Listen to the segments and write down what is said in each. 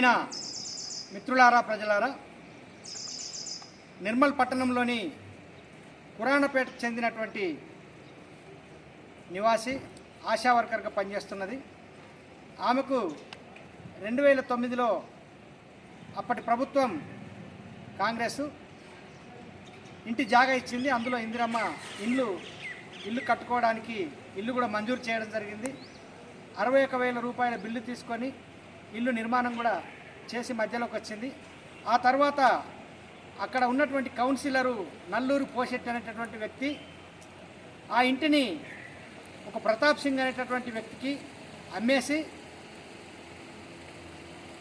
ప్రియమైన మిత్రులారా ప్రజలారా నిర్మల్ పట్టణంలోని పురాణపేటకు చెందినటువంటి నివాసి ఆశా వర్కర్గా పనిచేస్తున్నది. ఆమెకు రెండు వేల తొమ్మిదిలో అప్పటి ప్రభుత్వం కాంగ్రెస్ ఇంటి జాగా ఇచ్చింది. అందులో ఇందిరమ్మ ఇల్లు ఇల్లు కట్టుకోవడానికి ఇల్లు కూడా మంజూరు చేయడం జరిగింది. అరవై ఒక వేల రూపాయల బిల్లు తీసుకొని ఇల్లు నిర్మాణం కూడా చేసి మధ్యలోకి వచ్చింది. ఆ తర్వాత అక్కడ ఉన్నటువంటి కౌన్సిలరు నల్లూరు పోషెట్ అనేటటువంటి వ్యక్తి ఆ ఇంటిని ఒక ప్రతాప్ సింగ్ అనేటటువంటి వ్యక్తికి అమ్మేసి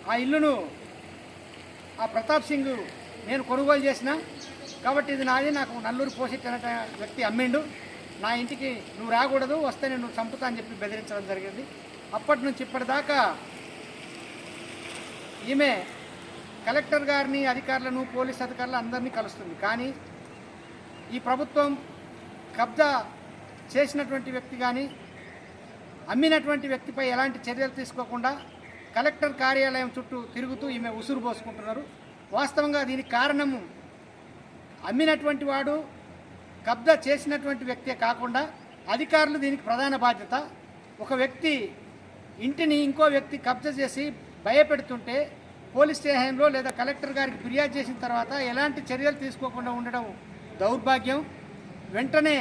ఆ ఇల్లును ఆ ప్రతాప్ సింగ్ నేను కొనుగోలు చేసిన. కాబట్టి ఇది నాది నాకు నల్లూరు పోషెట్ అనే వ్యక్తి అమ్మిండు. నా ఇంటికి నువ్వు రాకూడదు వస్తే నేను చంపుతా అని చెప్పి బెదిరించడం జరిగింది. అప్పటి నుంచి ఇప్పటిదాకా ఈమె కలెక్టర్ గారిని అధికారులను పోలీస్ అధికారులు అందరినీ కలుస్తుంది. కానీ ఈ ప్రభుత్వం కబ్జా చేసినటువంటి వ్యక్తి కానీ అమ్మినటువంటి వ్యక్తిపై ఎలాంటి చర్యలు తీసుకోకుండా కలెక్టర్ కార్యాలయం చుట్టూ తిరుగుతూ ఈమె ఉసురు పోసుకుంటున్నారు. వాస్తవంగా దీనికి కారణము అమ్మినటువంటి వాడు కబ్జా చేసినటువంటి వ్యక్తే కాకుండా అధికారులు దీనికి ప్రధాన బాధ్యత. ఒక వ్యక్తి ఇంటిని ఇంకో వ్యక్తి కబ్జా చేసి భయపెడుతుంటే పోలీస్ స్టేషన్లో లేదా కలెక్టర్ గారికి ఫిర్యాదు చేసిన తర్వాత ఎలాంటి చర్యలు తీసుకోకుండా ఉండడం దౌర్భాగ్యం. వెంటనే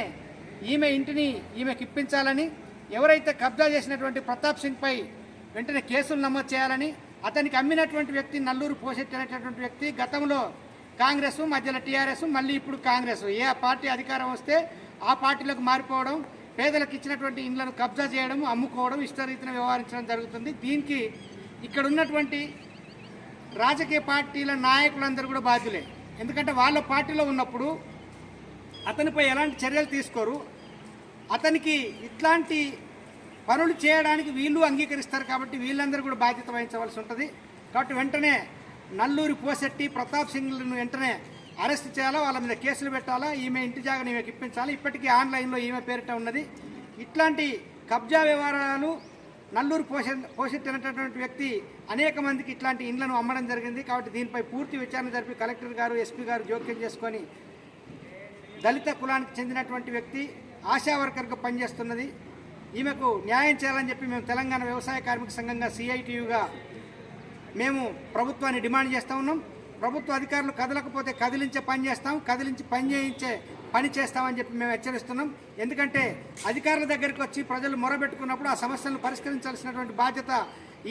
ఈమె ఇంటిని ఈమెకి ఇప్పించాలని ఎవరైతే కబ్జా చేసినటువంటి ప్రతాప్ సింగ్పై వెంటనే కేసులు నమోదు చేయాలని అతనికి అమ్మినటువంటి వ్యక్తి నల్లూరు పోషెట్టి అనేటటువంటి వ్యక్తి గతంలో కాంగ్రెస్ మధ్యలో టీఆర్ఎస్ మళ్ళీ ఇప్పుడు కాంగ్రెస్. ఏ పార్టీ అధికారం వస్తే ఆ పార్టీలకు మారిపోవడం పేదలకు ఇచ్చినటువంటి ఇండ్లను కబ్జా చేయడం అమ్ముకోవడం ఇష్టరీతిన వ్యవహరించడం జరుగుతుంది. దీనికి ఇక్కడ ఉన్నటువంటి రాజకీయ పార్టీల నాయకులందరూ కూడా బాధ్యులే. ఎందుకంటే వాళ్ళ పార్టీలో ఉన్నప్పుడు అతనిపై ఎలాంటి చర్యలు తీసుకోరు. అతనికి ఇట్లాంటి పనులు చేయడానికి వీళ్ళు అంగీకరిస్తారు కాబట్టి వీళ్ళందరూ కూడా బాధ్యత వహించవలసి ఉంటుంది. కాబట్టి వెంటనే నల్లూరి పోసెట్టి ప్రతాప్ సింగ్లను వెంటనే అరెస్ట్ చేయాలా వాళ్ళ మీద కేసులు పెట్టాలా ఈమె ఇంటి జాగాని ఈమెకి ఇప్పించాలి? ఇప్పటికీ ఆన్లైన్లో ఈమె పేరిట ఉన్నది. ఇట్లాంటి కబ్జా వ్యవహారాలు నల్లూరు పోష పోషెట్టి వ్యక్తి అనేక మందికి ఇట్లాంటి ఇండ్లను అమ్మడం జరిగింది. కాబట్టి దీనిపై పూర్తి విచారణ జరిపి కలెక్టర్ గారు ఎస్పీ గారు జోక్యం చేసుకొని దళిత కులానికి చెందినటువంటి వ్యక్తి ఆశా వర్కర్గా పనిచేస్తున్నది. ఈమెకు న్యాయం చేయాలని చెప్పి మేము తెలంగాణ వ్యవసాయ కార్మిక సంఘంగా సిఐటియుగా మేము ప్రభుత్వాన్ని డిమాండ్ చేస్తూ ఉన్నాం. ప్రభుత్వ అధికారులు కదలకపోతే కదిలించే పని చేస్తాం. కదిలించి పని చేయించే పని చేస్తామని చెప్పి మేము హెచ్చరిస్తున్నాం. ఎందుకంటే అధికారుల దగ్గరికి వచ్చి ప్రజలు మొరబెట్టుకున్నప్పుడు ఆ సమస్యలను పరిష్కరించాల్సినటువంటి బాధ్యత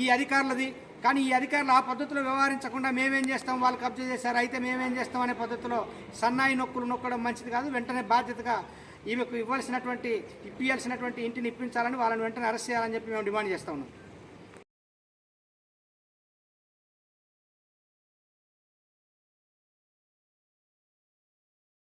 ఈ అధికారులది. కానీ ఈ అధికారులు ఆ పద్ధతిలో వ్యవహరించకుండా మేమేం చేస్తాం? వాళ్ళు కబ్జా చేశారు అయితే మేమేం చేస్తాం అనే పద్ధతిలో సన్నాయి నొక్కులు నొక్కడం మంచిది కాదు. వెంటనే బాధ్యతగా ఈమెకు ఇవ్వాల్సినటువంటి ఇప్పించాల్సినటువంటి ఇంటిని ఇప్పించాలని వాళ్ళని వెంటనే అరెస్ట్ చేయాలని చెప్పి మేము డిమాండ్ చేస్తా ఉన్నాం.